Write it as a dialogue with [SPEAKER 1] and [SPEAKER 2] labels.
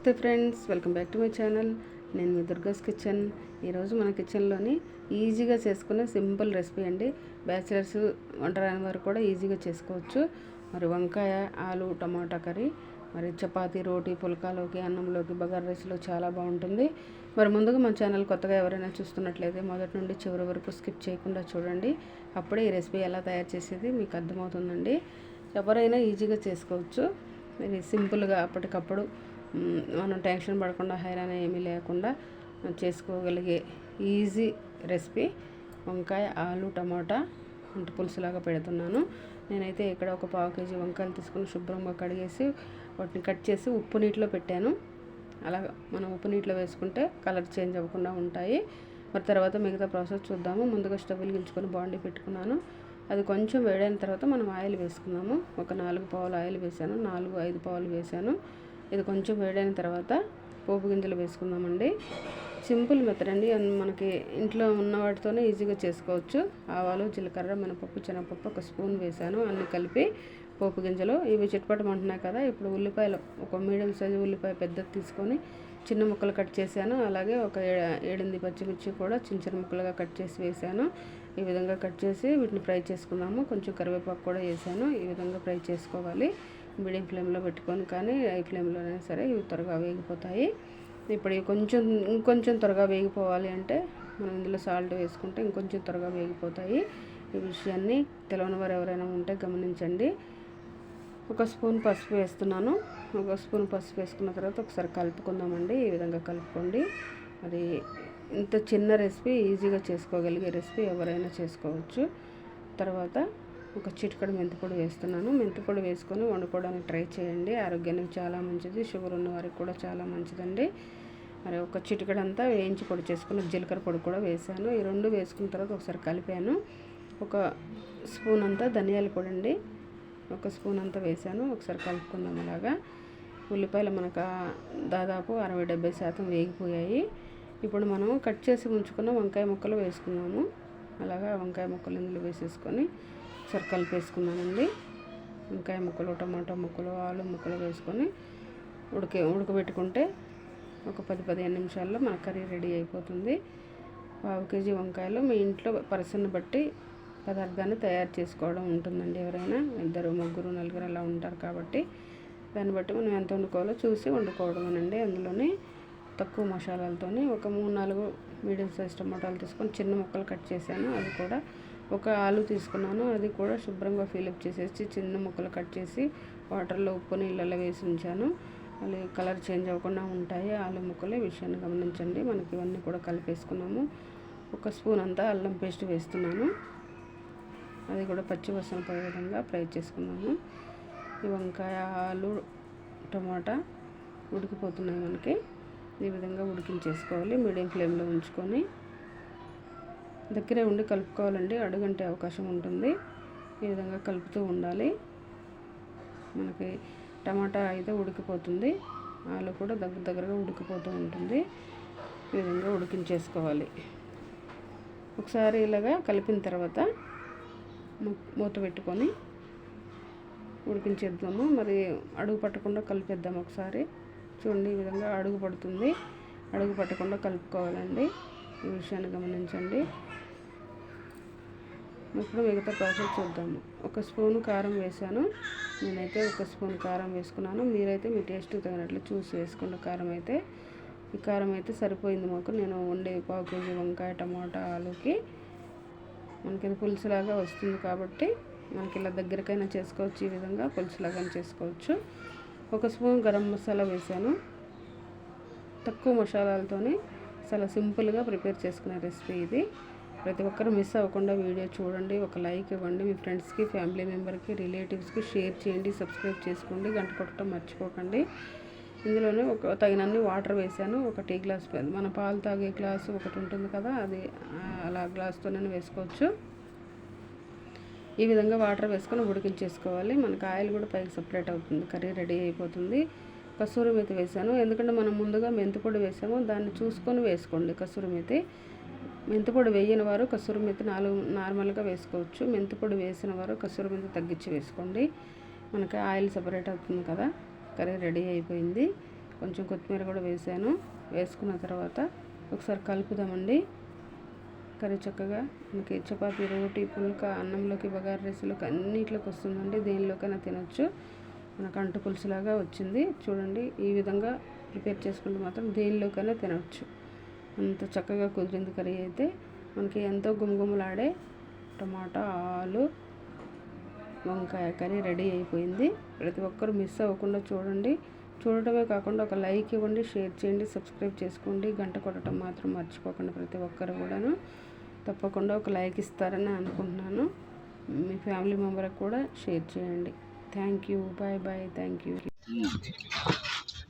[SPEAKER 1] నమస్తే friends welcome back to my channel. నేను మీ దుర్గాస్ కిచెన్. ఈరోజు మన కిచెన్లోని ఈజీగా చేసుకునే సింపుల్ రెసిపీ అండి. బ్యాచిలర్స్ వంట రాని వారు కూడా ఈజీగా చేసుకోవచ్చు. మరి వంకాయ ఆలు టమాటా కర్రీ మరి చపాతీ రోటీ పుల్కాలోకి అన్నంలోకి బగార్ రైస్లో చాలా బాగుంటుంది. మరి ముందుగా మన ఛానల్ కొత్తగా ఎవరైనా చూస్తున్నట్లయితే మొదటి నుండి చివరి వరకు స్కిప్ చేయకుండా చూడండి. అప్పుడే ఈ రెసిపీ ఎలా తయారు చేసేది మీకు అర్థమవుతుందండి. ఎవరైనా ఈజీగా చేసుకోవచ్చు. ఇది సింపుల్గా అప్పటికప్పుడు మనం టెన్షన్ పడకుండా హైరాన్ ఏమీ లేకుండా చేసుకోగలిగే ఈజీ రెసిపీ వంకాయ ఆలు టమాటా అంటే పులుసులాగా పెడుతున్నాను. నేనైతే ఇక్కడ ఒక పావు కేజీ వంకాయలు తీసుకుని శుభ్రంగా కడిగేసి వాటిని కట్ చేసి ఉప్పు నీటిలో పెట్టాను. అలా మనం ఉప్పు నీటిలో వేసుకుంటే కలర్ చేంజ్ అవ్వకుండా ఉంటాయి. మరి తర్వాత మిగతా ప్రాసెస్ చూద్దాము. ముందుగా స్టవ్ వెలిగించుకొని బాండీ పెట్టుకున్నాను. అది కొంచెం వేడైన తర్వాత మనం ఆయిల్ వేసుకున్నాము ఒక నాలుగు పావులు ఆయిల్ వేసాను నాలుగు ఐదు పావులు వేసాను ఇది కొంచెం వేడైన తర్వాత పోపు గింజలు వేసుకుందామండి. సింపుల్ మెథడ్ అండి. మనకి ఇంట్లో ఉన్న వాటితోనే ఈజీగా చేసుకోవచ్చు. ఆవాలు జీలకర్ర మినపప్పు శనగపప్పు ఒక స్పూన్ వేసాను. అన్ని కలిపి పోపు గింజలు. ఇవి చిట్పటమంటున్నాయి కదా. ఇప్పుడు ఉల్లిపాయలు ఒక మీడియం సైజు ఉల్లిపాయ పెద్దది తీసుకొని చిన్న ముక్కలు కట్ చేశాను. అలాగే ఒక ఏ- పచ్చిమిర్చి కూడా చిన్న చిన్న ముక్కలుగా కట్ చేసి వేసాను. ఈ విధంగా కట్ చేసి వీటిని ఫ్రై చేసుకుందాము. కొంచెం కరివేపాకు కూడా వేసాను. ఈ విధంగా ఫ్రై చేసుకోవాలి. మీడియం ఫ్లేమ్లో పెట్టుకొని కానీ హై ఫ్లేమ్లోనైనా సరే ఇవి త్వరగా వేగిపోతాయి. ఇప్పుడు కొంచెం ఇంకొంచెం త్వరగా వేగిపోవాలి అంటే మనం ఇందులో సాల్ట్ వేసుకుంటే ఇంకొంచెం త్వరగా వేగిపోతాయి. ఈ విషయాన్ని తెలియని వారు ఎవరైనా ఉంటే గమనించండి. ఒక స్పూన్ పసుపు వేస్తున్నాను. ఒక స్పూన్ పసుపు వేసుకున్న తర్వాత ఒకసారి కలుపుకుందామండి. ఈ విధంగా కలుపుకోండి. మరి ఇంత చిన్న రెసిపీ ఈజీగా చేసుకోగలిగే రెసిపీ ఎవరైనా చేసుకోవచ్చు. తర్వాత ఒక చిటికడు మెంతిపొడి వేస్తున్నాను. మెంతిపొడి వేసుకొని వండుకోవడానికి ట్రై చేయండి. ఆరోగ్యానికి చాలా మంచిది. షుగర్ ఉన్న వారికి కూడా చాలా మంచిదండి. మరి ఒక చిటికడంతా వేయించి పొడి చేసుకుని జీలకర్ర పొడి కూడా వేసాను ఈ రెండు వేసుకున్న తర్వాత ఒకసారి కలిపాను. ఒక స్పూన్ అంతా ధనియాల పొడి అండి ఒక స్పూన్ అంతా వేసాను ఒకసారి కలుపుకుందాం అలాగా. ఉల్లిపాయలు మనకు దాదాపు అరవై డెబ్బై శాతం వేగిపోయాయి. ఇప్పుడు మనం కట్ చేసి ఉంచుకున్న వంకాయ ముక్కలు వేసుకున్నాము అలాగా వంకాయ ముక్కలు ఇందులో వేసేసుకొని ఒకసారి కలిపేసుకున్నానండి. వంకాయ ముక్కలు టమాటా ముక్కలు ఆలు ముక్కలు వేసుకొని ఉడికే ఉడకబెట్టుకుంటే ఒక పది పదిహేను నిమిషాల్లో మన కర్రీ రెడీ అయిపోతుంది. పావు కేజీ వంకాయలు మీ ఇంట్లో పర్సన్ బట్టి పదార్థాన్ని తయారు చేసుకోవడం ఉంటుందండి ఎవరైనా. ఇద్దరు ముగ్గురు నలుగురు అలా ఉంటారు కాబట్టి దాన్ని బట్టి మనం ఎంత వండుకోవాలో చూసి వండుకోవడమేనండి. అందులోని తక్కువ మసాలాలతోని ఒక మూడు నాలుగు మీడియం సైజ్ టమాటాలు తీసుకొని చిన్న ముక్కలు కట్ చేశాను. అది కూడా ఒక ఆలు తీసుకున్నాను. అది కూడా శుభ్రంగా ఫిలప్ చేసేసి చిన్న ముక్కలు కట్ చేసి వాటర్లో ఉప్పు నీళ్ళలో వేసి ఉంచాను. అవి కలర్ చేంజ్ అవ్వకుండా ఉంటాయి. ఆలు ముక్కలు ఈ విషయాన్ని గమనించండి. మనకి ఇవన్నీ కూడా కలిపేసుకున్నాము. ఒక స్పూన్ అంతా అల్లం పేస్ట్ వేస్తున్నాను. అది కూడా పచ్చి వాసన పోయే విధంగా ఫ్రై చేసుకున్నాము. ఈ వంకాయ ఆలు టమాటా ఉడికిపోతున్నాయి మనకి. ఈ విధంగా ఉడికించేసుకోవాలి. మీడియం ఫ్లేమ్లో ఉంచుకొని దగ్గరే ఉండి కలుపుకోవాలండి. అడుగంటే అవకాశం ఉంటుంది. ఈ విధంగా కలుపుతూ ఉండాలి. మనకి టమాటా అయితే ఉడికిపోతుంది. ఆలు కూడా దగ్గర దగ్గరగా ఉడికిపోతూ ఉంటుంది. ఈ విధంగా ఉడికించేసుకోవాలి. ఒకసారి ఇలాగా కలిపిన తర్వాత మూత పెట్టుకొని ఉడికించేద్దాము. మరి అడుగు పట్టకుండా కలిపేద్దాం ఒకసారి. చూడండి ఈ విధంగా అడుగు పడుతుంది. అడుగు పట్టకుండా కలుపుకోవాలండి. ఈ విషయాన్ని గమనించండి. ఇప్పుడు మిగతా ప్రాసెస్ చూద్దాము. ఒక స్పూన్ కారం వేసాను నేనైతే ఒక స్పూన్ కారం వేసుకున్నాను. మీరైతే మీ టేస్ట్ తగినట్లు చూసి వేసుకున్న కారం అయితే. ఈ కారం అయితే సరిపోయింది మాకు. నేను వండే పావు కేజీ వంకాయ టమాటా ఆలుకి. మనకి ఇది పులుసులాగా వస్తుంది కాబట్టి మనకి ఇలా దగ్గరకైనా చేసుకోవచ్చు. ఈ విధంగా పులుసులాగా చేసుకోవచ్చు. ఒక స్పూన్ గరం మసాలా వేసాను తక్కువ మసాలాలతోనే చాలా సింపుల్గా ప్రిపేర్ చేసుకునే రెసిపీ ఇది. ప్రతి ఒక్కరు మిస్ అవ్వకుండా వీడియో చూడండి ఒక లైక్ ఇవ్వండి మీ ఫ్రెండ్స్కి ఫ్యామిలీ మెంబర్కి రిలేటివ్స్కి షేర్ చేయండి సబ్స్క్రైబ్ చేసుకోండి గంట కొట్టడం మర్చిపోకండి. ఇందులోనే ఒక తగినన్ని వాటర్ వేసాను ఒక టీ గ్లాస్ మన పాలు తాగే గ్లాసు ఒకటి ఉంటుంది కదా అది అలా గ్లాస్తోనే వేసుకోవచ్చు. ఈ విధంగా వాటర్ వేసుకొని ఉడికించేసుకోవాలి. మనకు ఆయిల్ కూడా పైకి సపరేట్ అవుతుంది కర్రీ రెడీ అయిపోతుంది. కసూరి మెతి వేసాను ఎందుకంటే మనం ముందుగా మెంతిపొడి వేసాము దాన్ని చూసుకొని వేసుకోండి కసూరి మెతి. మెంతిపొడి వేయని వారు కసూరి మెంతి నాలుగు నార్మల్గా వేసుకోవచ్చు. మెంతిపొడి వేసిన వారు కసూరి మెంతి తగ్గించి వేసుకోండి. మనకి ఆయిల్ సపరేట్ అవుతుంది కదా కర్రీ రెడీ అయిపోయింది. కొంచెం కొత్తిమీర కూడా వేసాను. వేసుకున్న తర్వాత ఒకసారి కలుపుదామండి. కర్రీ చక్కగా మనకి చపాతీ రోటీ పుల్క అన్నంలోకి బగారు రైస్లోకి అన్నిట్లోకి వస్తుందండి. దేనిలోకైనా తినొచ్చు. మనకు అంటు పులుసులాగా వచ్చింది. చూడండి ఈ విధంగా ప్రిపేర్ చేసుకుంటే మాత్రం దేనిలోకైనా తినవచ్చు అంత చక్కగా కుదిరింది కర్రీ అయితే. మనకి ఎంతో గుమగుమలాడే టమాటా ఆలు వంకాయ కర్రీ రెడీ అయిపోయింది. ప్రతి ఒక్కరు మిస్ అవ్వకుండా చూడండి. చూడటమే కాకుండా ఒక లైక్ ఇవ్వండి షేర్ చేయండి సబ్స్క్రైబ్ చేసుకోండి. గంట కొట్టడం మాత్రం మర్చిపోకండి ప్రతి ఒక్కరు కూడాను. తప్పకుండా ఒక లైక్ ఇస్తారని అనుకుంటున్నాను. మీ ఫ్యామిలీ మెంబర్కి కూడా షేర్ చేయండి. Thank you. Bye bye. Thank you.